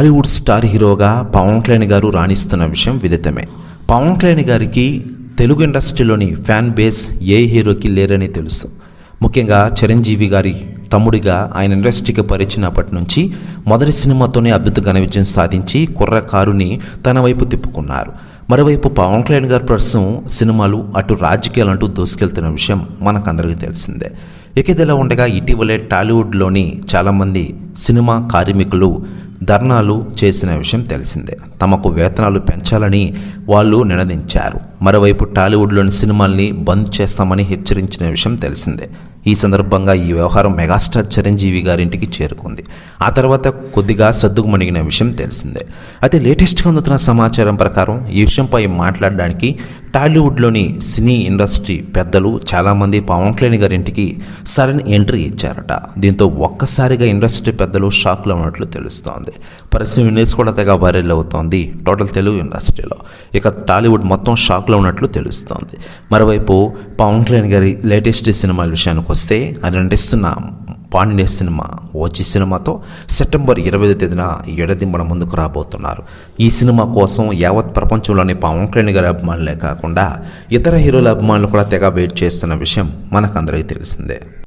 Tollywood star హీరోగా పవన్ కళ్యాణ్ గారు రాణిస్తున్న విషయం విదితమే. పవన్ కళ్యాణ్ గారికి తెలుగు ఇండస్ట్రీలోని ఫ్యాన్ బేస్ ఏ హీరోకి లేరని తెలుసు. ముఖ్యంగా చిరంజీవి గారి తమ్ముడిగా ఆయన ఇండస్ట్రీకి పరిచినప్పటి నుంచి మొదటి సినిమాతోనే అద్భుత ఘన విజయం సాధించి కుర్రకారుని తన వైపు తిప్పుకున్నారు. మరోవైపు పవన్ కళ్యాణ్ గారి ప్రస్తుతం సినిమాలు అటు రాజకీయాలు అంటూ దూసుకెళ్తున్న విషయం మనకందరికీ తెలిసిందే. ఇక ఇదిలా ఉండగా ఇటీవలే టాలీవుడ్లోని చాలామంది సినిమా కార్మికులు ధర్నాలు చేసిన విషయం తెలిసిందే. తమకు వేతనాలు పెంచాలని వాళ్ళు నినదించారు. మరోవైపు టాలీవుడ్లోని సినిమాల్ని బంద్ చేస్తామని హెచ్చరించిన విషయం తెలిసిందే. ఈ సందర్భంగా ఈ వ్యవహారం మెగాస్టార్ చిరంజీవి గారింటికి చేరుకుంది. ఆ తర్వాత కొద్దిగా సర్దుకుమణిగిన విషయం తెలిసిందే. అయితే లేటెస్ట్గా అందుతున్న సమాచారం ప్రకారం ఈ విషయంపై మాట్లాడడానికి టాలీవుడ్లోని సినీ ఇండస్ట్రీ పెద్దలు చాలామంది పవన్ కళ్యాణ్ గారింటికి సడన్ ఎంట్రీ ఇచ్చారట. దీంతో ఒక్కసారిగా ఇండస్ట్రీ పెద్దలు షాక్లో ఉన్నట్లు తెలుస్తోంది. పరిస్థితి న్యూస్ కూడా తెగ వైరల్ అవుతోంది. టోటల్ తెలుగు ఇండస్ట్రీలో ఇక టాలీవుడ్ మొత్తం షాక్లో ఉన్నట్లు తెలుస్తోంది. మరోవైపు పవన్ కళ్యాణ్ గారి లేటెస్ట్ సినిమాల విషయానికి వస్తే ఆయన నటిస్తున్న పాండ్య సినిమా ఓజీ సినిమాతో సెప్టెంబర్ ఇరవై తేదీన ఎడది మన ముందుకు రాబోతున్నారు. ఈ సినిమా కోసం యావత్ ప్రపంచంలోని పవన్ కళ్యాణ్ గారి అభిమానులే కాకుండా ఇతర హీరోల అభిమానులు కూడా తెగ వెయిట్ చేస్తున్న విషయం మనకందరికీ తెలిసిందే.